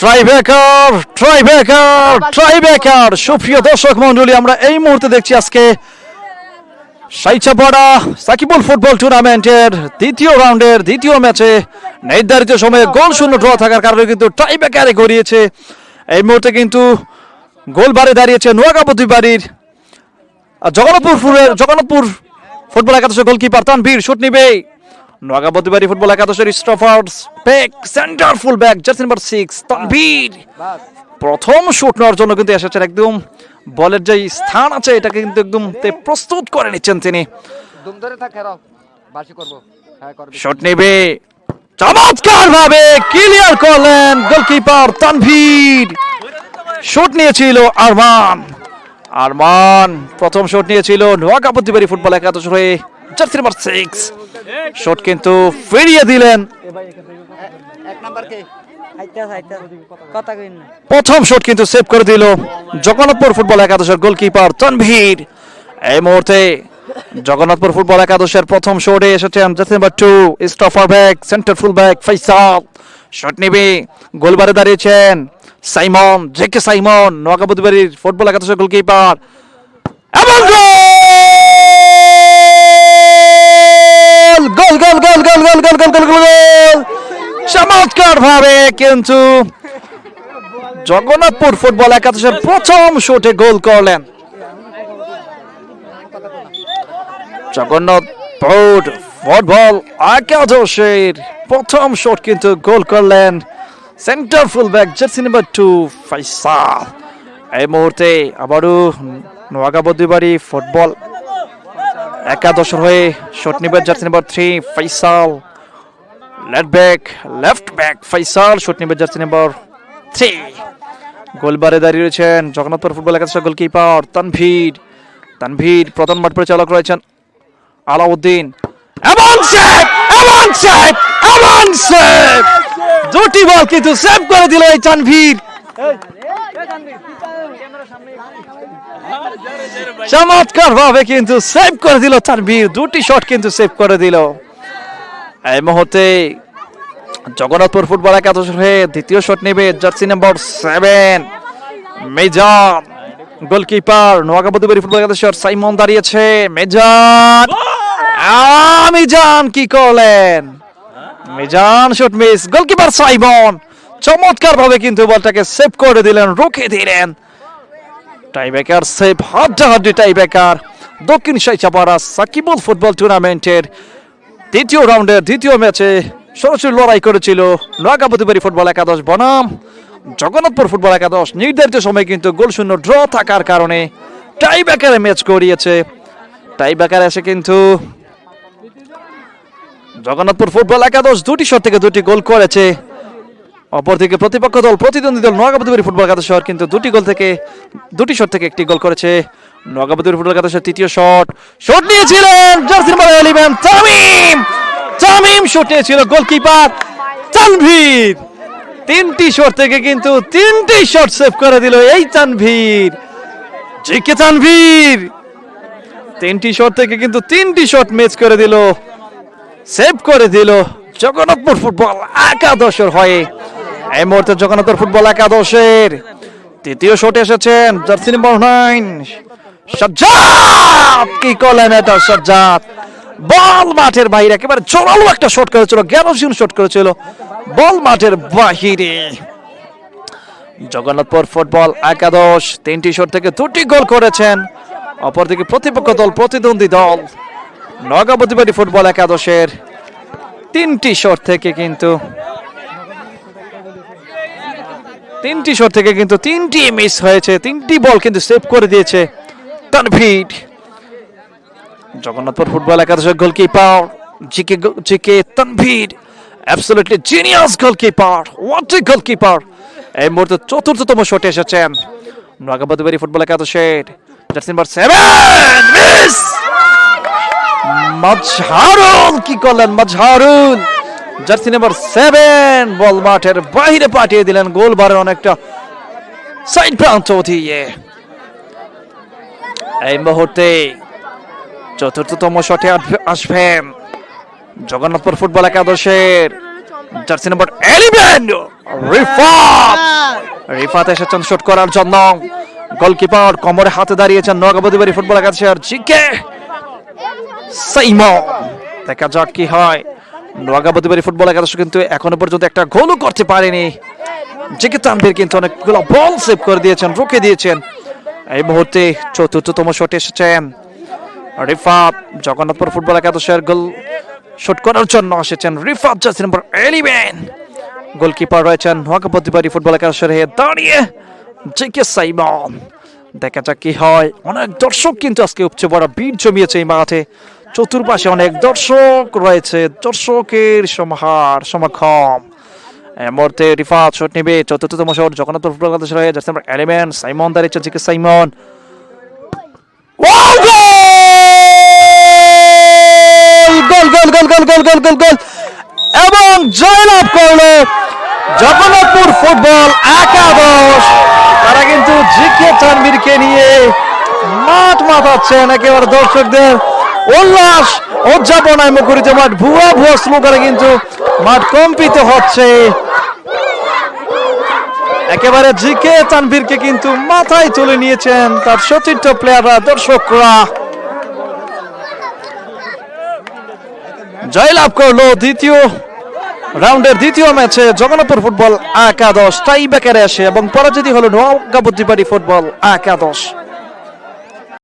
Tiebreaker tiebreaker tiebreaker সুপ্রিয় দর্শক মন্ডলী আমরা এই মুহূর্তে দেখছি আজকে সাইচাপাড়া সাকিবুল ফুটবল টুর্নামেন্টের দ্বিতীয় রাউন্ডের দ্বিতীয় ম্যাচে নির্ধারিত সময়ে গোল শূন্য ড্র থাকার কারণে কিন্তু ট্রাইবেকারে গড়িয়েছে। এই মুহূর্তে কিন্তু গোল বারে দাঁড়িয়েছে নোয়াগাবতী বাড়ির আর জগন্নাথপুরের জগন্নাথপুর ফুটবল একাদশের গোলকিপার তানভীর। শুট নিবে। নোয়াগাবতী বাড়ি ফুটবল একাদশের stoppers back, centre full back jersey number six Tanvir. প্রথম শুট নেওয়ার জন্য কিন্তু এসেছেন একদম, বলের যে স্থান আছে, এটাকে কিন্তু একদম প্রস্তুত করে নিচ্ছেন তিনি। শট নেবে। চমৎকার ভাবে ক্লিয়ার করলেন গোলকিপার তানভীর। শট নিয়েছিল আরমান। আরমান, প্রথম শট নিয়েছিল নোয়াকাপতি বাড়ি ফুটবল একাদশ হয়ে জার্সি নাম্বার সিক্স শট কিন্তু ফিরিয়ে দিলেন। এক নাম্বার কে? আইতাস আইতাস কথা কইন না। প্রথম শট কিন্তু সেভ করে দিল জগন্নাথপুর ফুটবল একাদশের গোলকিপার তানভীর। এই মুহূর্তে জগন্নাথপুর ফুটবল একাদশের প্রথম শটে এসেছেন jersey number two stopper back centre full back Faisal shot নিবে গোলবারে দাঁড়িয়েছেন সাইমন জেকে সাইমন নোয়াকাবুদ্দি বাড়ির ফুটবল একাদশের গোলকিপার এবং goal goal goal goal goal goal goal goal goal গোল চমৎকার ভাবে কিন্তু জগন্নাথপুর ফুটবল একাদশের প্রথম শটে গোল করলেন। জগন্নাথপুর ফুটবল একাদশের প্রথম শট কিন্তু গোল করলেন centre fullback jersey number two Faisal. এই মুহূর্তে আবারও নোয়াগাবদ্দি বাড়ি ফুটবল একাদশের হয়ে শট নিবেন jersey number three Faisal left back left back Faisal shot নিবে জার্সি নাম্বার থ্রি গোলবারে দাঁড়িয়ে রয়েছেন জগন্নাথপুর ফুটবল একাদশের গোলকিপার তানভীর। তানভীর প্রধান মাঠ পরিচালক রয়েছেন আলাউদ্দিন। এবং সেভ এবং সেভ এবং সেভ দুটি বল কিন্তু সেভ করে দিল এই তানভীর। চমৎকার ভাবে কিন্তু সেভ করে দিল তানভীর দুটি শট কিন্তু সেভ করে দিল। এই মুহূর্তে জগন্নাথপুর ফুটবল একাদশ হয়ে দ্বিতীয় শট নেবে jersey number seven Mejan goalkeeper Noagabati Bari football একাদশের সাইমন দাঁড়িয়েছে মেজান মিজান কি করলেন? Mizan shot miss goalkeeper Saimon. চমৎকার ভাবে কিন্তু বলটাকে সেভ করে দিলেন, রুখে দিলেন। টাইব্রেকার সেভ হাড্ডাহাড্ডি টাইব্রেকার দক্ষিণ সাইচাপাড়া সাকিবুল ফুটবল টুর্নামেন্টের দ্বিতীয় রাউন্ডের দ্বিতীয় ম্যাচে সরাসরি লড়াই করেছিল নোয়াগাবতীবাড়ি ফুটবল একাদশ বনাম। জগন্নাথপুর ফুটবল একাদশ নির্ধারিত সময় কিন্তু গোল শূন্য ড্র থাকার কারণে টাই ব্যাকারে ম্যাচ করিয়েছে। টাই ব্যাকারে এসে কিন্তু জগন্নাথপুর ফুটবল একাদশ দুটি শট থেকে দুটি গোল করেছে। অপরদিকে প্রতিপক্ষ দল, প্রতিদ্বন্দ্বী দল নোয়াগাবতীবাড়ি ফুটবল একাদশ শহর কিন্তু দুটি গোল থেকে, দুটি শট থেকে একটি গোল করেছে নোয়াগাবতীবাড়ি ফুটবল একাদশের তৃতীয় শট। শট নিয়েছিলেন jersey number eleven Tamim Tamim shot নিয়েছিল গোলকিপার তানভীর। তিনটি শট থেকে কিন্তু তিনটি শট সেভ করে দিল এই তানভীর। জিকে তানভীর। তিনটি শট থেকে কিন্তু তিনটি শট ম্যাচ করে দিল, সেভ করে দিল জগন্নাথপুর ফুটবল একাদশের হয়ে। এই মুহূর্তে জগন্নাথপুর ফুটবল একাদশের তৃতীয় শটে এসেছেন জার্সি নাম্বার নাইন, সাজ্জাদ! কি করলেন এটা সাজ্জাদ? বল মাঠের বাইরে, একেবারে জোরালো একটা শট করেছিল গ্যারোসিন শট করেছিল বল মাঠের বাহিরে। জগন্নাথপুর ফুটবল একাদশ, তিনটি শট থেকে দুটি গোল করেছেন। অপরদিকে প্রতিপক্ষ দল, প্রতিদ্বন্দ্বী দল নগাবতীবাড়ি ফুটবল একাদশের তিনটি শট থেকে কিন্তু তিনটি শট থেকে কিন্তু তিনটি মিস হয়েছে, তিনটি বল কিন্তু সেভ করে দিয়েছে তানভীর। জগন্নাথপুর ফুটবল একাদশের goalkeeper GK GK Tanvir absolutely genius goalkeeper what a goalkeeper এই মুহূর্তে চতুর্থতম শটে এসেছেন নাগাবাদুবাড়ি ফুটবল একাদশের jersey number seven miss Mazharul কি করলেন Mazharul jersey number seven, ball মাঠের বাইরে পাঠিয়ে দিলেন গোল বারের অনেকটা সাইড প্রান্ত দিয়ে। এই মুহূর্তে চতুর্থতম শটে আসবে- আসবেন জগন্নাথপুর ফুটবল একাদশের jersey number eleven, Rifat. Rifat এসেছেন শুট করার জন্য। গোলকিপার কোমরে হাতে দাঁড়িয়েছেন নগাবতীবাড়ি ফুটবল একাদশের জিকে সাইমন। দেখা যাক কি হয়। নগাবতীবাড়ি ফুটবল একাদশ কিন্তু এখনও পর্যন্ত একটা গোলও করতে পারেনি। জিকে তানভীর কিন্তু অনেকগুলো বল সেভ করে দিয়েছেন, রুখে দিয়েছেন। এই মুহূর্তে চতুর্থতম শট এসেছেন রিফাত জগন্নাথপুর ফুটবল একাদশের গোল শুট করার জন্য এসেছেন Rifat jersey number eleven. Goalkeeper রয়েছেন নোয়াকাপতিবাড়ি ফুটবল একাদশের হয়ে দাঁড়িয়ে জিকে সাইমন। দেখা যাক কি হয়। অনেক দর্শক কিন্তু আজকে উপচে বড় ভিড় জমিয়েছে এই মাঠে। চতুর্পাশে অনেক দর্শক রয়েছে। দর্শকের সমাহার এই মুহূর্তে রিফাত শট নেবে চতুর্থতম শট। জগন্নাথপুর ফুটবল একাদশের হয়ে জার্সি নম্বর এলিভেন সাইমন দাঁড়িয়েছে GK Saimon. Wow, goal! Goal goal goal goal goal goal goal এবং জয়লাভ করল জগন্নাথপুর ফুটবল একাদশ। তারা কিন্তু জিকে তানবীরকে নিয়ে মাঠ মাতাচ্ছেন একেবারে দর্শকদের। উল্লাস উদযাপনায় মুখরিত মাঠ ভুয়া ভুয়া স্লোগানে কিন্তু মাঠ কম্পিত হচ্ছে। একেবারে জিকে তানভীরকে কিন্তু মাথায় তুলে নিয়েছেন তার সতীর্থ প্লেয়াররা দর্শকরা। জয়লাভ করল দ্বিতীয় রাউন্ডের দ্বিতীয় ম্যাচে জগন্নাথপুর ফুটবল একাদশ টাই ব্যাকারে আসে এবং পরাজিত হলো নোয়াগাবুদ্দিবাড়ি ফুটবল একাদশ।